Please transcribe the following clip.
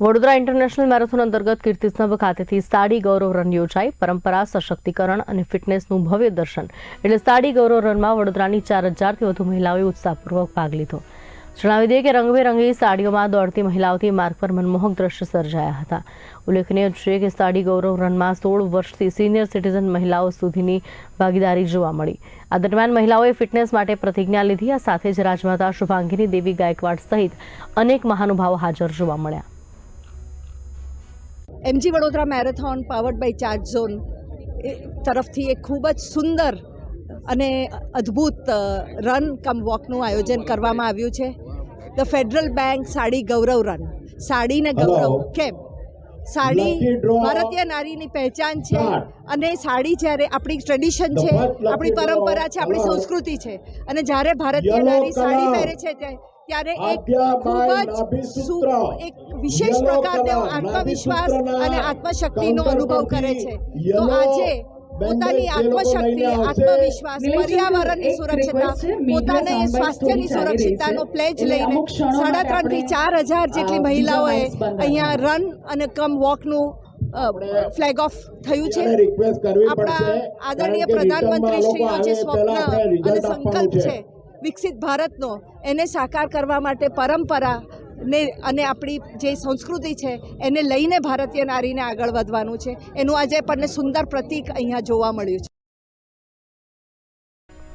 Vadodara international marathon અંતર્ગત કીર્તિસ્તંભ ખાતેથી sari Gaurav run યોજાઈ. પરંપરા, સશક્તિકરણ અને ફિટનેસનું ભવ્ય દર્શન. એટલે સાડી ગૌરવ રનમાં વડોદરાની ચાર હજારથી વધુ મહિલાઓએ ઉત્સાહપૂર્વક ભાગ લીધો. જણાવી દઈએ કે રંગબેરંગી સાડીઓમાં દોડતી મહિલાઓથી માર્ગ પર મનમોહક દ્રશ્ય સર્જાયા હતા. ઉલ્લેખનીય છે કે સાડી ગૌરવ રનમાં સોળ વર્ષથી સિનિયર સિટીઝન મહિલાઓ સુધીની ભાગીદારી જોવા મળી. આ દરમિયાન મહિલાઓએ ફિટનેસ માટે પ્રતિજ્ઞા લીધી. આ સાથે જ રાજમાતા શુભાંગીની દેવી ગાયકવાડ સહિત અનેક મહાનુભાવો હાજર જોવા મળ્યા. MG Vadodara marathon powered by charge zone તરફથી એક ખૂબ જ સુંદર અને અદ્ભુત રન કમ વોકનું આયોજન કરવામાં આવ્યું છે. The federal bank sari Gaurav run. સાડીને ગૌરવ. કેમ? સાડી ભારતીય નારીની પહેચાન છે અને સાડી જ્યારે આપણી ટ્રેડિશન છે આપણી પરંપરા છે આપણી સંસ્કૃતિ છે. અને જ્યારે ભારતીય નારી સાડી પહેરે છે તે- ત્યારે એક ખૂબ જ સુ- એક વિશેષ પ્રકારનો આત્મવિશ્વાસ અને આત્મશક્તિનો અનુભવ કરે છે. તો આજે પોતાની આત્મશક્તિ આત્મવિશ્વાસ પર્યાવરણની સુરક્ષતા પોતાને સ્વાસ્થ્યની છે. પ્લેજ લઈને સાડા ત્રણથી ત્રણથી ચાર હજાર જેટલી મહિલાઓએ અહીંયા રન અને કમ વોકનું ફ્લેગ ઓફ થયું છે. આપણા આદરણીય પ્રધાનમંત્રી શ્રી જે સ્વપ્ન અને સંકલ્પ છે. વિકસિત ભારતનો એને સાકાર કરવા માટે પરંપરા ને અને આપણી જે સંસ્કૃતિ છે એને લઈને ભારતીય નારીને આગળ વધવાનું છે. એનું આજે આપણને સુંદર પ્રતીક અહીંયા જોવા મળ્યું છે.